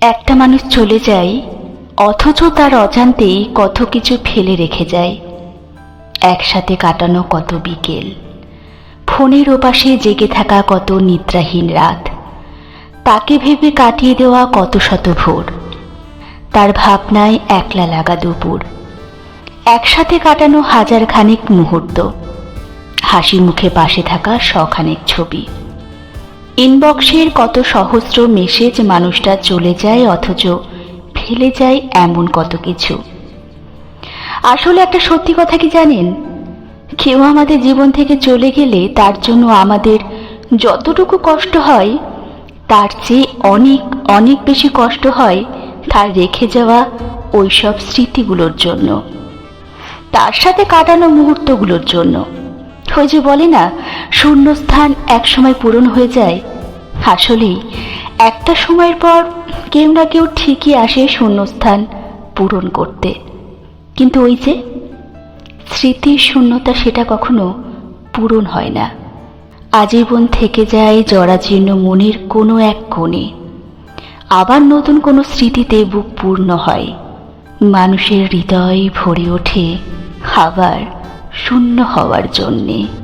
একটা মানুষ চলে যায়, অথচ তার অজান্তেই কত কিছু ফেলে রেখে যায়। একসাথে কাটানো কত বিকেল। ফোনের ওপাশে জেগে থাকা কত নিদ্রাহীন রাত। তাকে ভেবে কাটিয়ে দেওয়া কত শত ভোর। তার ভাবনায় একলা লাগা দুপুর। একসাথে কাটানো হাজার খানিক মুহূর্ত। হাসি মুখে পাশে থাকা শখানেক ছবি। ইনবক্সের কত সহস্র মেসেজ মানুষটা চলে যায় অথচ ফেলে যায় এমন কত কিছু। আসলে একটা সত্যি কথা কি জানেন? কেউ আমাদের জীবন থেকে চলে গেলে তার জন্য আমাদের যতটুকু কষ্ট হয়, তার চেয়ে অনেক অনেক বেশি কষ্ট হয় তার রেখে যাওয়া ওইসব স্মৃতিগুলোর জন্য। তার সাথে কাটানো মুহূর্তগুলোর জন্য। ওই যে বলে না, শূন্যস্থান একসময় পূরণ হয়ে যায়। আসলেই একটা সময়ের পর কেউ না কেউ ঠিকই আসে শূন্যস্থান পূরণ করতে। কিন্তু ওই যে, স্মৃতির শূন্যতা সেটা কখনো পূরণ হয় না। আজীবন থেকে যায় জরাজীর্ণ মনের কোনো এক কোণে। আবার নতুন কোনো স্মৃতিতে বুক পূর্ণ হয়। মানুষের হৃদয় ভরে ওঠে। আবার শূন্য হওয়ার জন্যে।